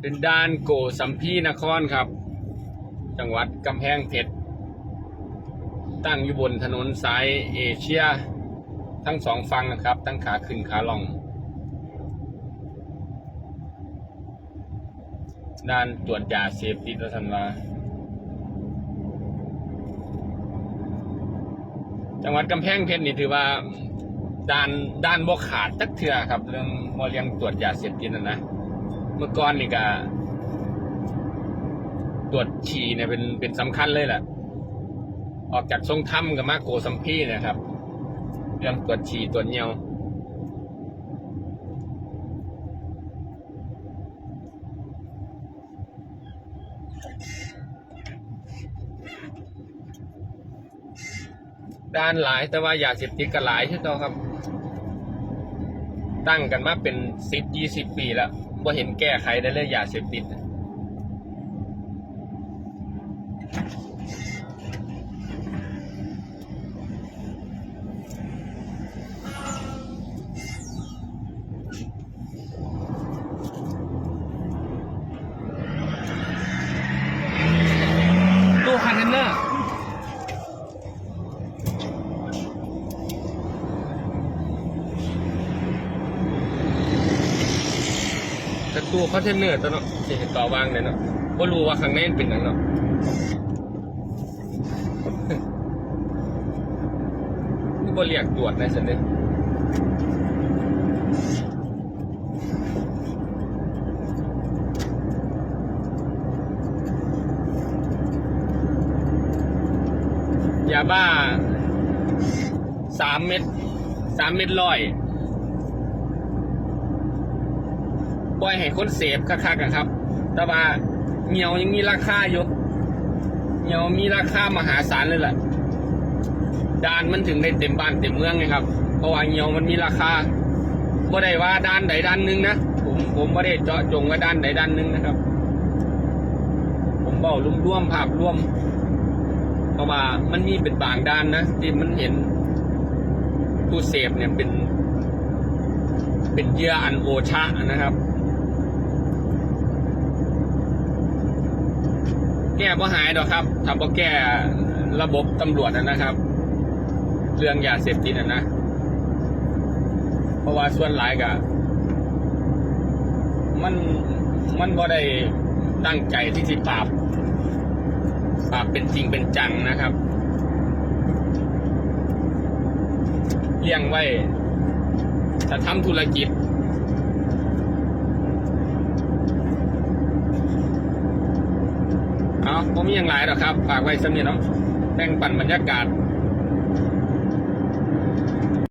เป็นด่านโกสัมพีนครครับ จังหวัดกำแพงเพชรตั้งอยู่บนถนนสายเอเชีย ทั้งสองฝั่งนะครับ ทั้งขาขึ้นขาลงด้านตรวจยาเสพติดและทันวาจังหวัดกำแพงเพชรนี่ถือว่าด้านด้านบ่ขาดตักเถื่อครับ เรื่องมเรียงตรวจยาเสพติดนะนะ เมื่อก่อนนี่ก็ตรวจฉี่เนี่ยเป็นเป็นสำคัญเลยแหละออกจากทรงถ้ำกับมาโกสัมพีนะครับ เรื่องตรวจฉี่ตรวจเยี่ยวด้านหลายแต่ว่าอย่าเสพติดก็หลายใช่ไหมครับ ตั้งกันมาเป็นสิบยี่สิบปีแล้ว ว่าเห็นแก้ไขได้เลยอย่าเสพติดคอนเทนเนอร์ แต่ตู้คอนเทนเนอร์ตัวเนาะที่เห็นต่อวางเลยเนาะก็รู้ว่าข้างในมันเป็นหยังเนาะนี่ก็เรียกตรวจนะสินเลยยาบ้าสามเม็ดสามเม็ดร้อย ปล่อยให้คนเสพคักๆกันครับ แต่ว่าเหนียวยังมีราคาอยู่เหนียวมีราคามหาศาลเลยแหละด้านมันถึงได้เต็มบ้านเต็มเมืองไงครับ เพราะว่าเงียวมันมีราคาบ่ได้ว่าด้านใดด้านหนึ่งนะผมผมไม่ได้เจาะจงว่าด้านใดด้านหนึ่งนะครับ ผมบาลุ่มร่วมภาพร่วม เพราะว่ามันมีเป็นบางด้านนะที่มันเห็นผู้เสพเนี่ยเป็น เป็นเยื่ออันโอชะนะครับ แก้บ่หายดอกครับทำบ่แก้ระบบตำรวจนะครับ เรื่องยาเสพติดนะนะ เพราะว่าส่วนหลายก็มันมันบ่ได้ตั้งใจที่จะปราบปราบเป็นจริงเป็นจังนะครับเลี้ยงไว้ จะทำธุรกิจ เอาผมมีอย่างไรหรอกครับ ฝากไว้สำเนียงเนาะแบ่งปันบรรยากาศ